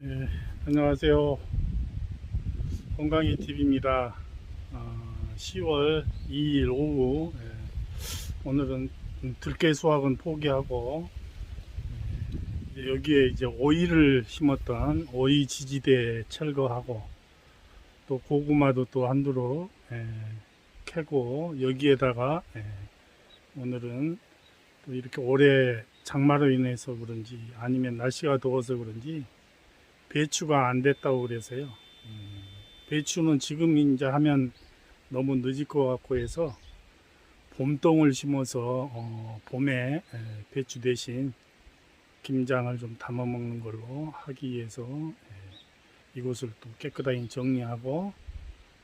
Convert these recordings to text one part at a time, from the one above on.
네, 안녕하세요. 건강이 TV입니다. 10월 2일 오후 예, 오늘은 들깨 수확은 포기하고 예, 여기에 이제 오이를 심었던 오이 지지대 철거하고 또 고구마도 또 한두로 예, 캐고 여기에다가 예, 오늘은 또 이렇게 올해 장마로 인해서 그런지 아니면 날씨가 더워서 그런지 배추가 안 됐다고 그래서요. 음, 배추는 지금 이제 하면 너무 늦을 것 같고 해서 봄동을 심어서 어, 봄에 에, 배추 대신 김장을 좀 담아 먹는 걸로 하기 위해서 에, 이곳을 또 깨끗하게 정리하고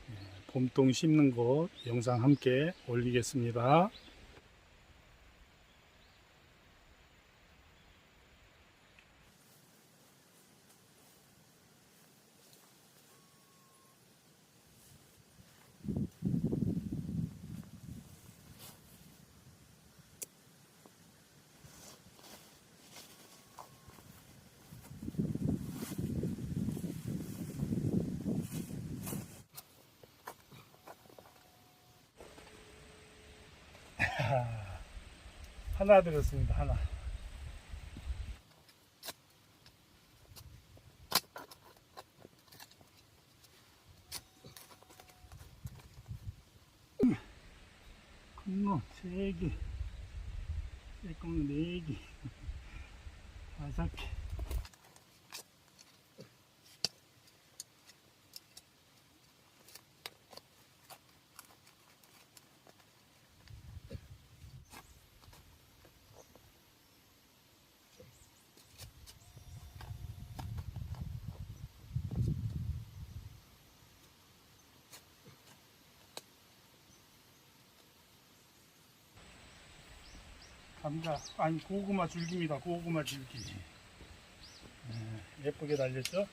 에, 봄동 심는 곳 영상 함께 올리겠습니다. 하나 들었습니다. 하나. 큰거 세 개, 조금 네 개, 다섯 개. 감자 아니 고구마 줄기입니다. 고구마 줄기. 예, 예쁘게 달렸죠?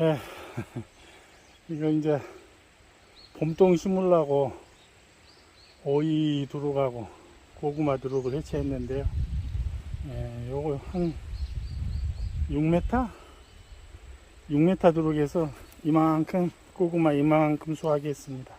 예. 이거 이제 봄동 심으려고 오이 두루가고 고구마 두루를 해체했는데요. 예, 요거 한 6m? 6m 두루에서 이만큼 고구마 이만큼 수확했습니다.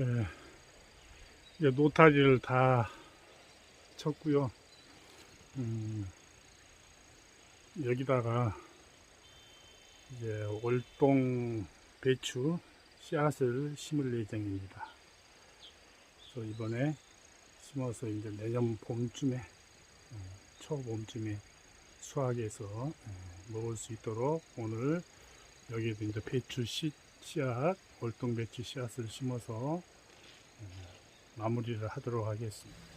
예, 이제 노타리를 다 쳤고요. 음, 여기다가 이제 월동 배추 씨앗을 심을 예정입니다. 그래서 이번에 심어서 이제 내년 봄쯤에 어, 초봄쯤에 수확해서 어, 먹을 수 있도록 오늘 여기에도 이제 배추 씨, 씨앗, 월동 배추 씨앗을 심어서 어, 마무리를 하도록 하겠습니다.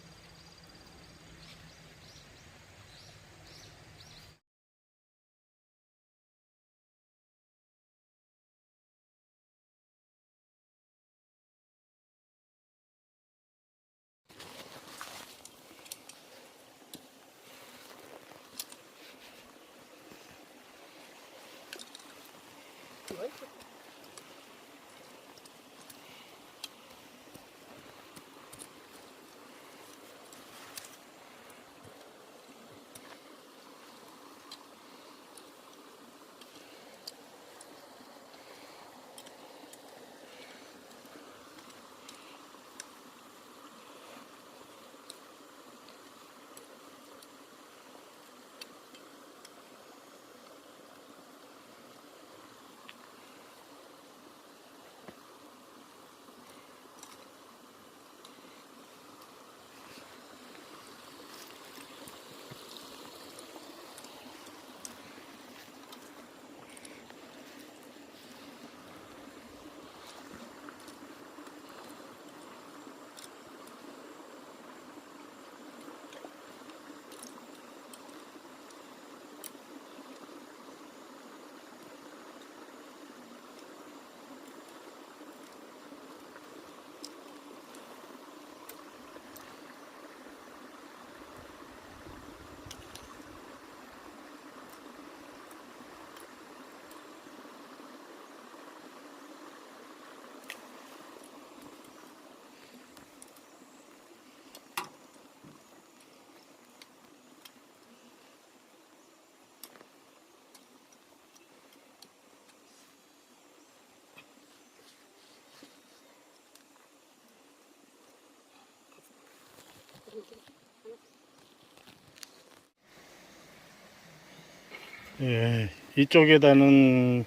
예, 이쪽에다는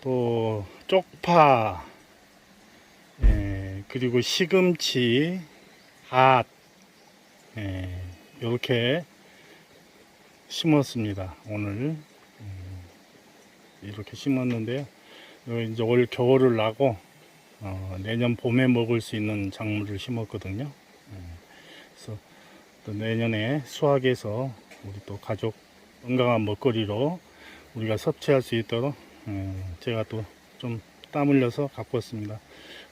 또 쪽파, 예, 그리고 시금치, 핫, 예, 이렇게 심었습니다. 오늘 음, 이렇게 심었는데요. 이제 올 겨울을 나고 어, 내년 봄에 먹을 수 있는 작물을 심었거든요. 예, 그래서 또 내년에 수확해서 우리 또 가족 건강한 먹거리로 우리가 섭취할 수 있도록 음, 제가 또 좀 땀 흘려서 갖고 왔습니다.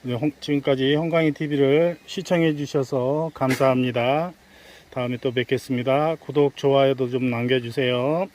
홍- 지금까지 홍강이 TV를 시청해 주셔서 감사합니다. 다음에 또 뵙겠습니다. 구독, 좋아요도 좀 남겨주세요.